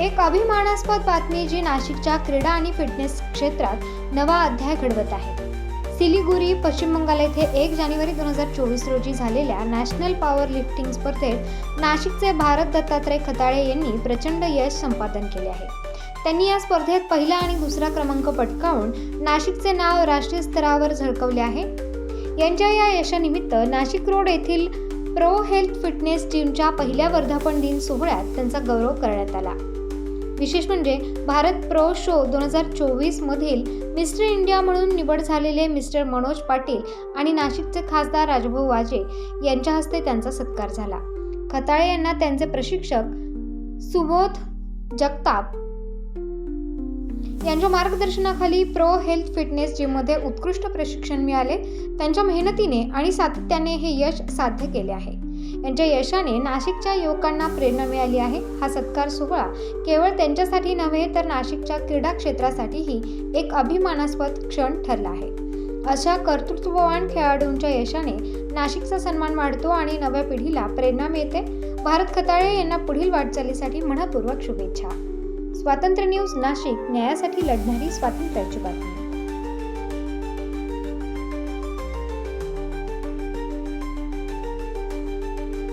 एक अभिमानास्पद बातमी जी नाशिकच्या क्रीडा आणि फिटनेस क्षेत्रात नवा अध्याय घडवत आहे. सिलिगुरी पश्चिम बंगाल येथे एक जानेवारी दोन हजार चोवीस रोजी झालेल्या नॅशनल पॉवर लिफ्टिंग स्पर्धेत नाशिकचे भारत दत्तात्रय खताळे यांनी प्रचंड यश संपादन केले आहे. त्यांनी या स्पर्धेत पहिला आणि दुसरा क्रमांक पटकावून नाशिकचे नाव राष्ट्रीय स्तरावर झळकवले आहे. यांच्या या यशानिमित्त नाशिक रोड येथील प्रो हेल्थ फिटनेस टीमच्या पहिल्या वर्धापन दिन सोहळ्यात त्यांचा गौरव करण्यात आला. विशेष म्हणजे भारत प्रो शो दोन हजार चोवीसमधील मिस्टर इंडिया म्हणून निवड झालेले मिस्टर मनोज पाटील आणि नाशिकचे खासदार राजभाऊ वाजे यांच्या हस्ते त्यांचा सत्कार झाला. खताळे यांना त्यांचे प्रशिक्षक सुबोध जगताप यांच्या मार्गदर्शनाखाली प्रो हेल्थ फिटनेस जिममध्ये उत्कृष्ट प्रशिक्षण मिळाले. त्यांच्या मेहनतीने आणि सातत्याने हे यश साध्य केले आहे. यांच्या यशाने नाशिकच्या युवकांना प्रेरणा मिळाली आहे. हा सत्कार सोहळा केवळ त्यांच्यासाठी नव्हे तर नाशिकच्या क्रीडा क्षेत्रासाठीही एक अभिमानास्पद क्षण ठरला आहे. अशा कर्तृत्ववान खेळाडूंच्या यशाने नाशिकचा सन्मान वाढतो आणि नव्या पिढीला प्रेरणा मिळते. भारत खताळे यांना पुढील वाटचालीसाठी मनपूर्वक शुभेच्छा. स्वातंत्र्य न्यूज नाशिक न्यायासाठी लढणारी स्वातंत्र्याची बातमी.